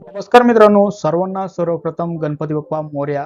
नमस्कार मित्रांनो सर्वांना सर्वप्रथम गणपती बाप्पा मोर्या.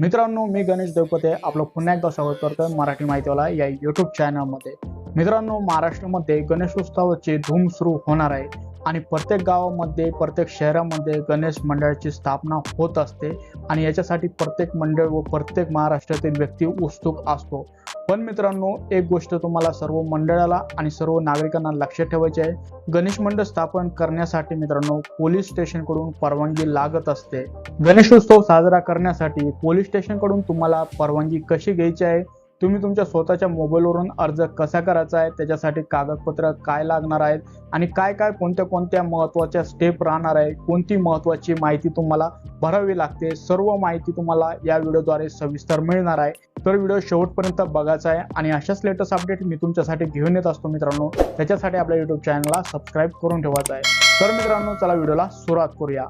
मित्रांनो मी गणेश देवपते आपलं पुन्हा एकदा स्वागत करतोय मराठी माहितीवाला या युट्यूब चॅनलमध्ये मित्रांनो महाराष्ट्रामध्ये गणेशोत्सवाची धूम सुरू होणार आहे आणि प्रत्येक गावामध्ये प्रत्येक शहरामध्ये गणेश मंडळाची स्थापना होत असते आणि याच्यासाठी प्रत्येक मंडळ व प्रत्येक महाराष्ट्रातील व्यक्ती उत्सुक असतो. पण मित्रांनो एक गोष्ट तुम्हाला सर्व मंडळाला आणि सर्व नागरिकांना लक्षात ठेवायची आहे. गणेश मंडळ स्थापन करण्यासाठी मित्रांनो पोलीस स्टेशनकडून परवानगी लागत असते. गणेशोत्सव साजरा करण्यासाठी पोलीस स्टेशनकडून तुम्हाला परवानगी कशी घ्यायची आहे? तुम्ही तुमच्या स्वतःच्या मोबाईलवरून अर्ज कसा करायचा आहे? त्याच्यासाठी कागदपत्र काय लागणार आहेत? आणि काय काय कोणत्या कोणत्या महत्त्वाच्या स्टेप राहणार आहे कोणती महत्त्वाची माहिती तुम्हाला भरावी लागते? सर्व माहिती तुम्हाला या व्हिडिओद्वारे सविस्तर मिळणार आहे. तर व्हिडिओ शेवटपर्यंत बघायचा आहे. आणि अशाच लेटेस्ट अपडेट मी तुमच्यासाठी घेऊन येत असतो मित्रांनो. त्याच्यासाठी आपल्या युट्यूब चॅनलला सबस्क्राईब करून ठेवायचा आहे. तर मित्रांनो चला व्हिडिओला सुरुवात करूया.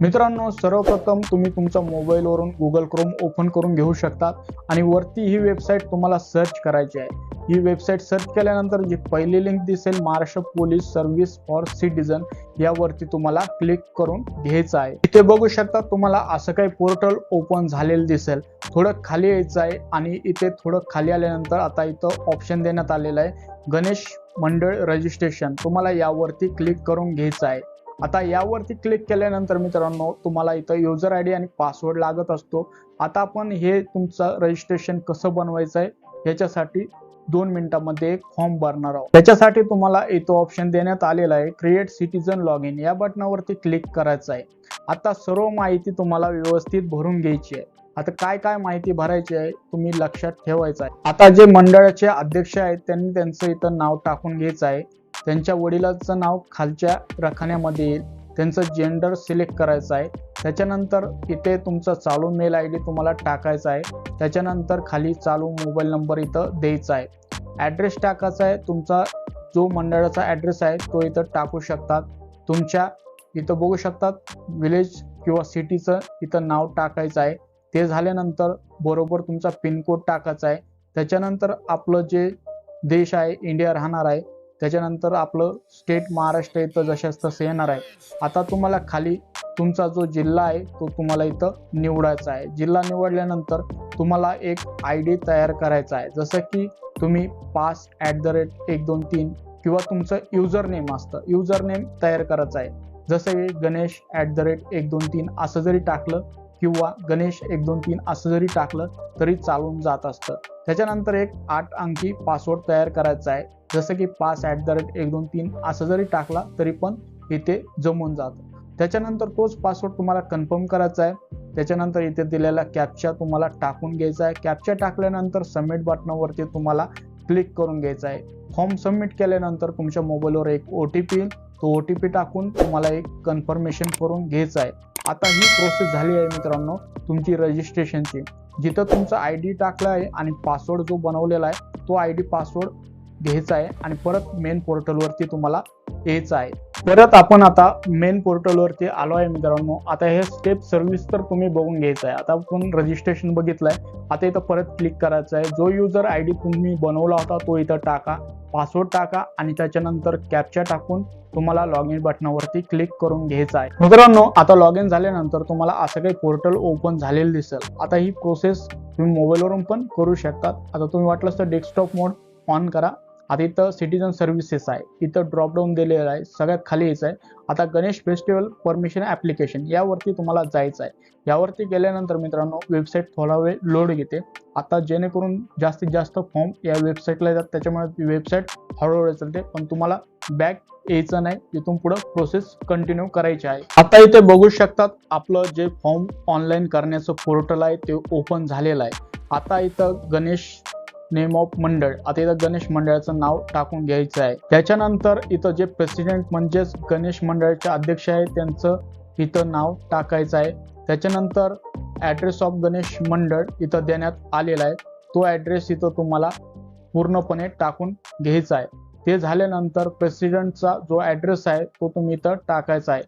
मित्रांनो सर्वप्रथम तुम्ही तुमच्या मोबाईलवरून गुगल क्रोम ओपन करून घेऊ शकतात आणि वरती ही वेबसाईट तुम्हाला सर्च करायची आहे. ही वेबसाईट सर्च केल्यानंतर जी पहिली लिंक दिसेल Maharashtra police service for citizen यावरती तुम्हाला क्लिक करून घ्यायचं आहे. इथे बघू शकता तुम्हाला असं काही पोर्टल ओपन झालेलं दिसेल. थोडं खाली यायचं आहे आणि इथे थोडं खाली आल्यानंतर आता इथं ऑप्शन देण्यात आलेलं आहे. गणेश मंडळ रजिस्ट्रेशन तुम्हाला यावरती क्लिक करून घ्यायचं आहे. आता यावरती क्लिक केल्यानंतर मित्रांनो तुम्हाला इथं युजर आय डी आणि पासवर्ड लागत असतो. आता आपण हे तुमचं रजिस्ट्रेशन कसं बनवायचं आहे याच्यासाठी दोन मिनिटांमध्ये एक फॉर्म भरणार आहोत. त्याच्यासाठी तुम्हाला इथं ऑप्शन देण्यात आलेला आहे क्रिएट सिटीजन लॉग इन या बटनावरती क्लिक करायचं आहे. आता सर्व माहिती तुम्हाला व्यवस्थित भरून घ्यायची आहे. आता काय काय माहिती भरायची आहे तुम्ही लक्षात ठेवायचं आहे. आता जे मंडळाचे अध्यक्ष आहेत त्यांनी त्यांचं इथं नाव टाकून घ्यायचं आहे. त्यांच्या वडिलाचं नाव खालच्या रखान्यामध्ये येईल. त्यांचं जेंडर सिलेक्ट करायचं आहे. त्याच्यानंतर इथे तुमचा चालू मेल आय डी तुम्हाला टाकायचा आहे. त्याच्यानंतर खाली चालू मोबाईल नंबर इथं द्यायचा आहे. ॲड्रेस टाकायचा आहे. तुमचा जो मंडळाचा ॲड्रेस आहे तो इथं टाकू शकतात. तुमच्या इथं बघू शकतात विलेज किंवा सिटीचं इथं नाव टाकायचं आहे. ते झाल्यानंतर बरोबर तुमचा पिनकोड टाकायचा आहे. त्याच्यानंतर आपलं जे देश आहे इंडिया राहणार आहे त्याच्यानंतर आपलं स्टेट महाराष्ट्र इथं जशाच तसं येणार आहे आता तुम्हाला खाली तुमचा जो जिल्हा आहे तो तुम्हाला इथं निवडायचा आहे. जिल्हा निवडल्यानंतर तुम्हाला एक आय डी तयार करायचा आहे. जसं की तुम्ही पास ॲट द रेट एक दोन तीन किंवा तुमचं युजर नेम असतं. युजर नेम तयार करायचं आहे. जसं गणेश ॲट द रेट एक दोन तीन असं जरी टाकलं किंवा गणेश एक दोन तीन असं जरी टाकलं तरी चालून जात असतं. त्याच्यानंतर एक आठ अंकी पासवर्ड तयार करायचा आहे. जसं की पास ॲट द रेट एक दोन तीन असं जरी टाकला तरी पण इथे जमून जातं. त्याच्यानंतर तोच पासवर्ड तुम्हाला कन्फर्म करायचा आहे. त्याच्यानंतर इथे दिलेला कॅप्चा तुम्हाला टाकून घ्यायचा आहे. कॅप्चा टाकल्यानंतर सबमिट बटनावरती तुम्हाला क्लिक करून घ्यायचा आहे. फॉर्म सबमिट केल्यानंतर तुमच्या मोबाईलवर एक ओ टी पी तो ओ टी पी टाकून तुम्हाला एक कन्फर्मेशन करून घ्यायचं आहे. आता ही प्रोसेस झाली आहे मित्रांनो तुमची रजिस्ट्रेशनची जिथं तुमचा आय डी टाकला आहे आणि पासवर्ड जो बनवलेला आहे तो आय डी पासवर्ड घ्यायचा आहे आणि परत मेन पोर्टलवरती तुम्हाला यायचं आहे. परत आपण आता मेन पोर्टलवरती आलो आहे मित्रांनो. आता हे स्टेप सर्व्हिस तर तुम्ही बघून घ्यायचं आहे. आता आपण रजिस्ट्रेशन बघितलंय आता इथं परत क्लिक करायचं आहे. जो युजर आय डी तुम्ही बनवला होता तो इथं टाका. पासवर्ड टाका आणि त्याच्यानंतर कॅप्चा टाकून तुम्हाला लॉग इन बटनावरती क्लिक करून घ्यायचं आहे. मित्रांनो आता लॉग इन झाल्यानंतर तुम्हाला असं काही पोर्टल ओपन झालेलं दिसेल. आता ही प्रोसेस तुम्ही मोबाईलवरून पण करू शकतात. आता तुम्ही वाटलंच तर डेस्कटॉप मोड ऑन करा. आता इथं सिटीजन सर्व्हिसेस आहे. इथं ड्रॉपडाऊन दिलेलं आहे. सगळ्यात खाली यायचं आहे. आता गणेश फेस्टिवल परमिशन ॲप्लिकेशन यावरती तुम्हाला जायचं आहे यावरती गेल्यानंतर मित्रांनो वेबसाईट थोडा वेळ लोड घेते. आता जेणेकरून जास्तीत जास्त फॉर्म या वेबसाईटला येतात. त्याच्यामुळे वेबसाईट हळूहळू चालते. पण तुम्हाला बॅक यायचं नाही. तिथून पुढं प्रोसेस कंटिन्यू करायची आहे. आता इथे बघू शकतात आपलं जे फॉर्म ऑनलाईन करण्याचं पोर्टल आहे ते ओपन झालेलं आहे. आता इथं गणेश नेम ऑफ मंडळ. आता इथं गणेश मंडळाचं नाव टाकून घ्यायचं आहे. त्याच्यानंतर इथं जे प्रेसिडेंट म्हणजेच गणेश मंडळाचे अध्यक्ष आहे त्यांचं इथं नाव टाकायचं आहे. त्याच्यानंतर ॲड्रेस ऑफ गणेश मंडळ इथं देण्यात आलेला आहे. तो ॲड्रेस इथं तुम्हाला पूर्णपणे टाकून घ्यायचा आहे. ते झाल्यानंतर प्रेसिडेंटचा जो ॲड्रेस आहे तो तुम्ही इथं टाकायचा आहे.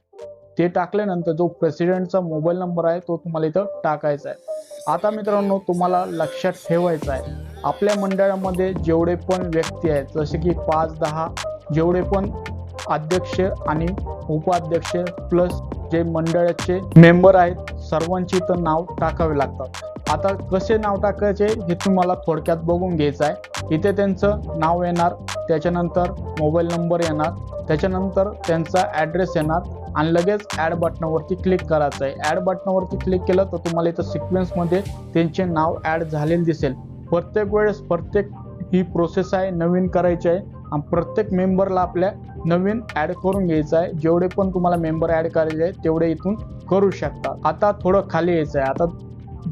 ते टाकल्यानंतर जो प्रेसिडेंटचा मोबाईल नंबर आहे तो तुम्हाला इथं टाकायचा आहे. आता मित्रांनो तुम्हाला लक्षात ठेवायचं आहे. आपल्या मंडळामध्ये जेवढे पण व्यक्ती आहेत जसे की पाच दहा जेवढे पण अध्यक्ष आणि उपाध्यक्ष प्लस जे मंडळाचे मेंबर आहेत सर्वांची तर नाव टाकावे लागतात. आता कसे नाव टाकायचे हे तुम्हाला थोडक्यात बघून घ्यायचं आहे. इथे त्यांचं नाव येणार त्याच्यानंतर मोबाईल नंबर येणार त्याच्यानंतर त्यांचा ॲड्रेस येणार आणि लगेच ॲड बटनावरती क्लिक करायचं आहे. ॲड बटनावरती क्लिक केलं तर तुम्हाला इथं सिक्वेन्समध्ये त्यांचे नाव ॲड झालेले दिसेल. प्रत्येक वेळेस प्रत्येक ही प्रोसेस आहे नवीन करायची आहे. आणि प्रत्येक मेंबरला आपल्या नवीन ॲड करून घ्यायचं आहे. जेवढे पण तुम्हाला मेंबर ॲड करायचे आहे तेवढे इथून करू शकता. आता थोडं खाली यायचं आहे. आता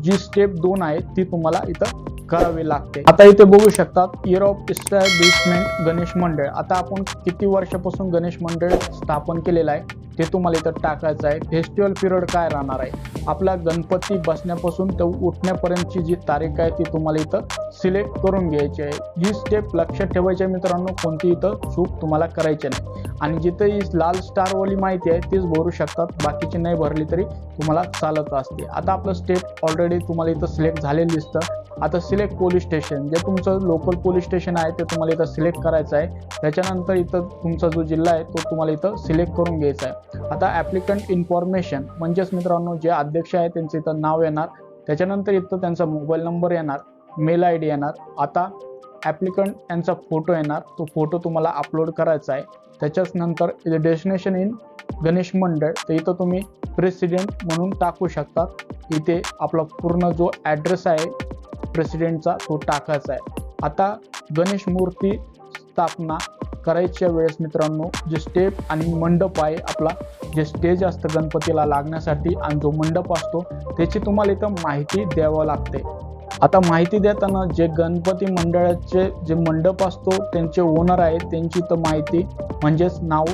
जी स्टेप दोन आहे ती तुम्हाला इथं करावी लागते. आता इथे बघू शकतात इयर ऑफ इस्टॅब्लिशमेंट गणेश मंडळ. आता आपण किती वर्षापासून गणेश मंडळ स्थापन केलेलं आहे? ते तुम्हाला इथं टाकायचं आहे फेस्टिवल पिरियड काय राहणार आहे? आपला गणपती बसण्यापासून ते उठण्यापर्यंतची जी तारीख आहे ती तुम्हाला इथं सिलेक्ट करून घ्यायची आहे. ही स्टेप लक्षात ठेवायची आहे मित्रांनो कोणती इथं चूक तुम्हाला करायची नाही. आणि जिथे ही लाल स्टारवाली माहिती आहे तीच भरू शकतात. बाकीची नाही भरली तरी तुम्हाला चालत असते. आता आपलं स्टेप ऑलरेडी तुम्हाला इथं सिलेक्ट झालेलं दिसतं. आता सिलेक्ट पोलीस स्टेशन जे तुमचं लोकल पोलीस स्टेशन आहे ते तुम्हाला इथं सिलेक्ट करायचं आहे. त्याच्यानंतर इथं तुमचा जो जिल्हा आहे तो तुम्हाला इथं सिलेक्ट करून घ्यायचा आहे. आता ॲप्लिकंट इन्फॉर्मेशन म्हणजेच मित्रांनो जे अध्यक्ष आहे त्यांचं इथं नाव येणार. त्याच्यानंतर इथं त्यांचा मोबाईल नंबर येणार मेल आय डी येणार. आता ॲप्लिकंट यांचा फोटो येणार तो फोटो तुम्हाला अपलोड करायचा आहे. त्याच्याच नंतर इथे डेस्टिनेशन इन गणेश मंडळ तर इथं तुम्ही प्रेसिडेंट म्हणून टाकू शकता. इथे आपला पूर्ण जो ॲड्रेस आहे प्रेसिडेंटचा तो टाकायचा आहे. आता गणेश मूर्ती स्थापना करायच्या वेळेस मित्रांनो जे स्टेप आणि मंडप आहे आपला जे स्टेज असतं गणपतीला लागण्यासाठी आणि जो मंडप असतो त्याची तुम्हाला इथं माहिती द्यावं लागते. आता माहिती देताना जे गणपती मंडळाचे जे मंडप असतो त्यांचे ओनर आहे त्यांची इथं माहिती म्हणजेच नाव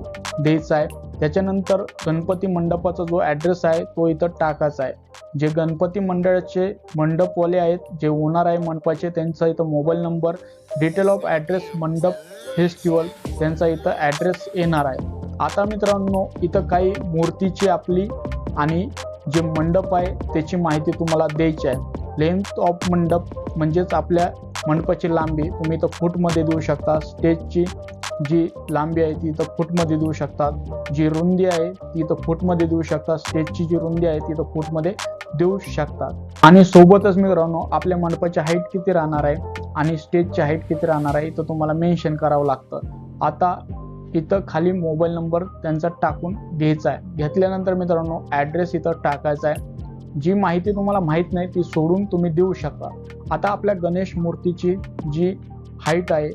द्यायचं आहे. त्याच्यानंतर गणपती मंडपाचा जो ॲड्रेस आहे तो इथं टाकायचा आहे. जे गणपती मंडळाचे मंडपवाले आहेत जे ओनर आहे मंडपाचे त्यांचा इथं mobile number detail of address मंडप फेस्टिवल त्यांचा इथं ॲड्रेस येणार आहे. आता मित्रांनो इथं काही मूर्तीची आपली आणि जे मंडप आहे त्याची माहिती तुम्हाला द्यायची आहे. लेंथ ऑफ मंडप म्हणजेच आपल्या मंडपाची लांबी तुम्ही इथं फूटमध्ये देऊ शकता. स्टेजची जी लांबी आहे ती इथं फूटमध्ये देऊ शकतात जी रुंदी आहे ती इथं फूटमध्ये देऊ शकता. स्टेजची जी रुंदी आहे ती इथं फूटमध्ये देऊ शकतात आणि सोबतच मित्रांनो आपल्या मंडपाची हाईट किती राहणार आहे आणि स्टेजची हाईट किती राहणार आहे इथं तुम्हाला मेन्शन करावं लागतं. आता इथं खाली मोबाईल नंबर त्यांचा टाकून घ्यायचा आहे. घेतल्यानंतर मित्रांनो ॲड्रेस इथं टाकायचा आहे. जी माहिती तुम्हाला माहीत नाही ती सोडून तुम्ही देऊ शकता. आता आपल्या गणेश मूर्तीची जी हाईट आहे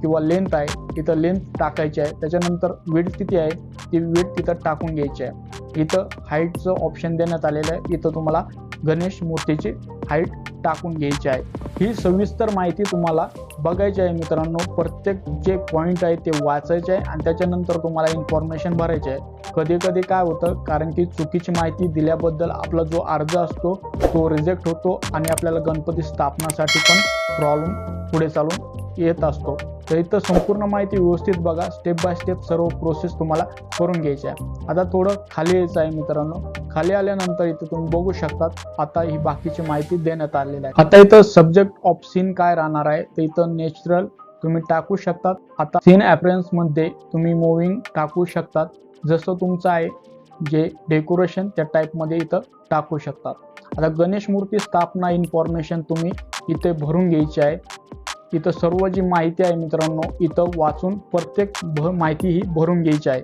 किंवा लेंथ आहे इथं लेंथ टाकायची आहे. त्याच्यानंतर वेट किती आहे ती वेट तिथं टाकून घ्यायची आहे. इथं हाईटचं ऑप्शन देण्यात आलेलं आहे. इथं तुम्हाला गणेश मूर्तीची हाईट टाकून घ्यायची आहे. ही सविस्तर माहिती तुम्हाला बघायची आहे मित्रांनो. प्रत्येक जे पॉईंट आहे ते वाचायचे आहे आणि त्याच्यानंतर तुम्हाला इन्फॉर्मेशन भरायचे आहे. कधी कधी काय होतं कारण की चुकीची माहिती दिल्याबद्दल आपला जो अर्ज असतो तो रिजेक्ट होतो आणि आपल्याला गणपती स्थापनासाठी पण प्रॉब्लेम पुढे चालून येत असतो. तर इथं संपूर्ण माहिती व्यवस्थित बघा. स्टेप बाय स्टेप सर्व प्रोसेस तुम्हाला करून घ्यायची आहे आता थोडं खाली यायचं आहे मित्रांनो. खाली आल्यानंतर इथं तुम्ही बघू शकतात आता ही बाकीची माहिती देण्यात आलेली आहे. आता इथं सब्जेक्ट ऑफ सीन काय राहणार आहे? तर इथं नॅचरल तुम्ही टाकू शकतात. आता सीन ॲपरन्समध्ये तुम्ही मुव्हिंग टाकू शकतात. जसं तुमचं आहे जे डेकोरेशन त्या टाईपमध्ये इथं टाकू शकतात. आता गणेश मूर्ती स्थापना इन्फॉर्मेशन तुम्ही इथे भरून घ्यायची आहे. इथं सर्व जी माहिती आहे मित्रांनो इथं वाचून प्रत्येक भ माहिती ही भरून घ्यायची आहे.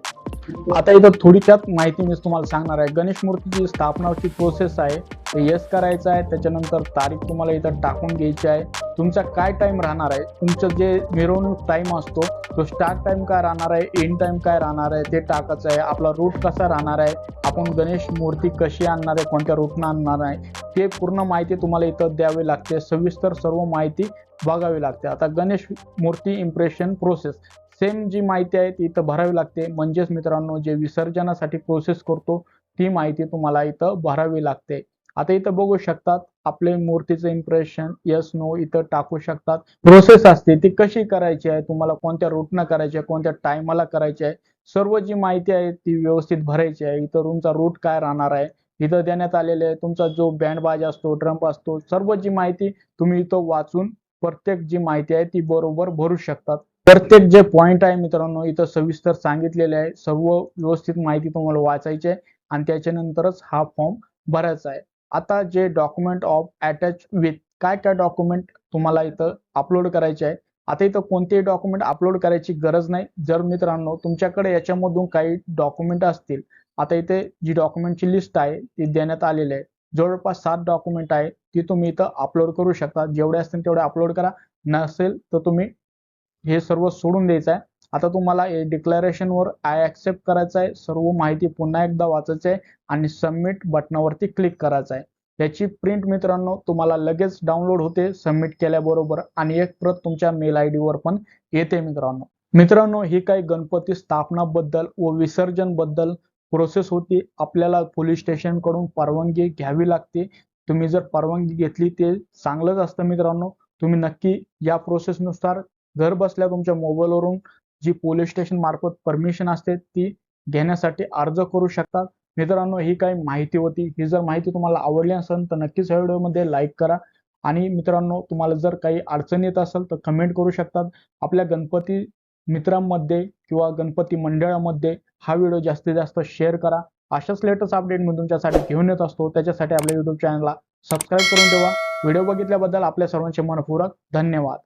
आता इथं थोडक्यात माहिती मी तुम्हाला सांगणार आहे. गणेश मूर्तीची स्थापनाची प्रोसेस आहे ते यस करायचं आहे. त्याच्यानंतर तारीख तुम्हाला इथं टाकून घ्यायची आहे. तुमचा काय टाईम राहणार आहे? तुमचं जे मिरवणूक टाइम असतो तो स्टार्ट टाईम काय राहणार आहे? एंड टाइम काय राहणार आहे? ते टाकायचं आहे. आपला रूट कसा राहणार आहे? आपण गणेश मूर्ती कशी आणणार आहे? कोणत्या रूटनं आणणार आहे? ते पूर्ण माहिती तुम्हाला इथं द्यावी लागते सविस्तर सर्व माहिती बघावी लागते. आता गणेश मूर्ती इम्प्रेशन प्रोसेस सेम जी माहिती आहे ती इथं भरावी लागते. म्हणजेच मित्रांनो जे विसर्जनासाठी प्रोसेस करतो ती माहिती तुम्हाला इथं भरावी लागते. आता इथं बघू शकतात आपले मूर्तीचं इम्प्रेशन यस नो इथं टाकू शकतात. प्रोसेस असते ती कशी करायची आहे तुम्हाला कोणत्या रूटनं करायची आहे कोणत्या टायमाला करायची आहे सर्व जी माहिती आहे ती व्यवस्थित भरायची आहे. इथं रूमचा रूट काय राहणार आहे इथं देण्यात आलेले आहे. तुमचा जो बँड बाज असतो ड्रम्प असतो सर्व जी माहिती तुम्ही इथं वाचून प्रत्येक जी माहिती आहे ती बरोबर भरू शकतात. प्रत्येक जे पॉइंट आहे मित्रांनो इथं सविस्तर सांगितलेले आहे. सर्व व्यवस्थित माहिती तुम्हाला वाचायची आहे आणि त्याच्यानंतरच हा फॉर्म भरायचा आहे. आता जे डॉक्युमेंट ऑफ अटॅच विथ काय काय डॉक्युमेंट तुम्हाला इथं अपलोड करायचे आहे? आता इथं कोणतेही डॉक्युमेंट अपलोड करायची गरज नाही. जर मित्रांनो तुमच्याकडे याच्यामधून काही डॉक्युमेंट असतील आता इथे जी डॉक्युमेंटची लिस्ट आहे ती देण्यात आलेली आहे. जवळपास सात डॉक्युमेंट आहे ती तुम्ही इथं अपलोड करू शकता. जेवढे असतील तेवढे अपलोड करा. नसेल तर तुम्ही हे सर्व सोडून द्यायचं आहे. आता तुम्हाला हे डिक्लेरेशन वर आय ऍक्सेप्ट करायचं आहे. सर्व माहिती पुन्हा एकदा वाचायचं आहे आणि सबमिट बटनावरती क्लिक करायचं आहे. याची प्रिंट मित्रांनो तुम्हाला लगेच डाउनलोड होते सबमिट केल्याबरोबर. आणि एक प्रत तुमच्या मेल आय वर पण येते मित्रांनो. मित्रांनो ही काही गणपती स्थापनाबद्दल व विसर्जनबद्दल प्रोसेस होती. आपल्याला पोलीस स्टेशनकडून परवानगी घ्यावी लागते. तुम्ही जर परवानगी घेतली ते चांगलंच असतं मित्रांनो. तुम्ही नक्की या प्रोसेसनुसार घर बसल्या तुमच्या मोबाईलवरून जी पोलीस स्टेशन मार्फत परमिशन असते ती घेण्यासाठी अर्ज करू शकतात मित्रांनो ही काही माहिती होती. ही जर माहिती तुम्हाला आवडली असेल तर नक्कीच या व्हिडिओमध्ये लाईक करा. आणि मित्रांनो तुम्हाला जर काही अडचण येत असेल तर कमेंट करू शकतात. आपल्या गणपती मित्रांमध्ये किंवा गणपती मंडळामध्ये हा व्हिडिओ जास्तीत जास्त शेअर करा. अशाच लेटेस्ट अपडेट मी तुमच्यासाठी घेऊन येत असतो. त्याच्यासाठी आपल्या युट्यूब चॅनलला सबस्क्राईब करून ठेवा. व्हिडिओ बघितल्याबद्दल आपल्या सर्वांचे मनपूर्वक धन्यवाद.